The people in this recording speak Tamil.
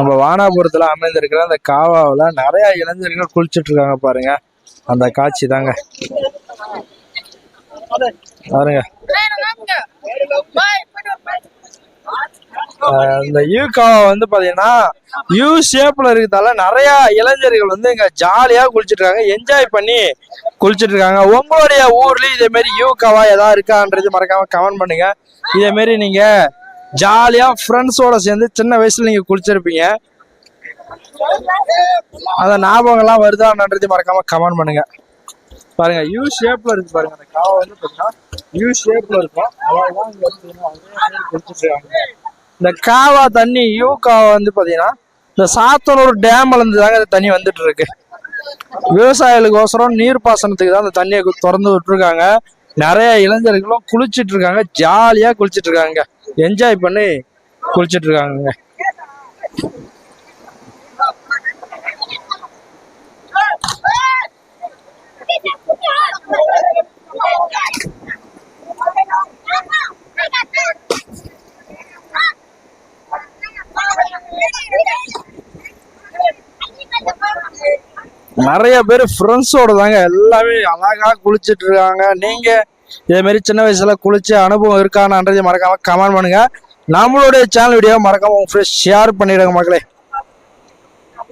நம்ம வானாபுரத்துல அமைந்திருக்கிற அந்த காவாவில் நிறைய இளைஞர்கள் குளிச்சுட்டு இருக்காங்க பாருங்க. அந்த காட்சி தாங்க. பாருங்க. இந்த யூ காவா வந்து பாத்தீங்கன்னா யூ ஷேப்ல இருக்கிறதால நிறைய இளைஞர்கள் வந்து இங்க ஜாலியா குளிச்சுட்டு இருக்காங்க என்ஜாய் பண்ணி குளிச்சுட்டு இருக்காங்க உங்களுடைய ஊர்லயும் இதே மாதிரி யூ காவா ஏதாவது இருக்கான்றது மறக்காம கமெண்ட் பண்ணுங்க. இதே மாதிரி நீங்க ஜாலியா ஃப்ரெண்ட்ஸோட சேர்ந்து சின்ன வயசுல நீங்க குளிச்சிருப்பீங்க. அந்த ஞாபகம்லாம் வருதான்றது மறக்காம கமெண்ட் பண்ணுங்க. பாருங்க யூ ஷேப்ல இருக்கு பாருங்க அந்த காவை வந்து பாத்தீங்கன்னா யூ ஷேப்ல இருக்கும். இந்த காவா தண்ணி யூ காவா வந்து பாத்தீங்கன்னா இந்த சாத்தனூர் டேம்ல இருந்து தாங்க இந்த தண்ணி வந்துட்டு இருக்கு. விவசாயிகளுக்கோசரம் நீர் பாசனத்துக்கு தான் அந்த தண்ணியை திறந்து விட்டுருக்காங்க. நிறைய இளைஞர்களும் குளிச்சிட்டு இருக்காங்க. ஜாலியா குளிச்சிட்டு இருக்காங்க. என்ஜாய் பண்ணி குளிச்சிட்டு இருக்காங்க நிறைய பேர் ஃப்ரெண்ட்ஸோட தாங்க எல்லாமே அழகா குளிச்சிட்டு இருக்காங்க நீங்க இதே மாதிரி சின்ன வயசுல குளிச்ச அனுபவம் இருக்கானான்றதை மறக்காம கமெண்ட் பண்ணுங்க. நம்மளுடைய சேனல் வீடியோ மறக்காம உங்க ஃப்ரெண்ட்ஸ் ஷேர் பண்ணிடுங்க மக்களே.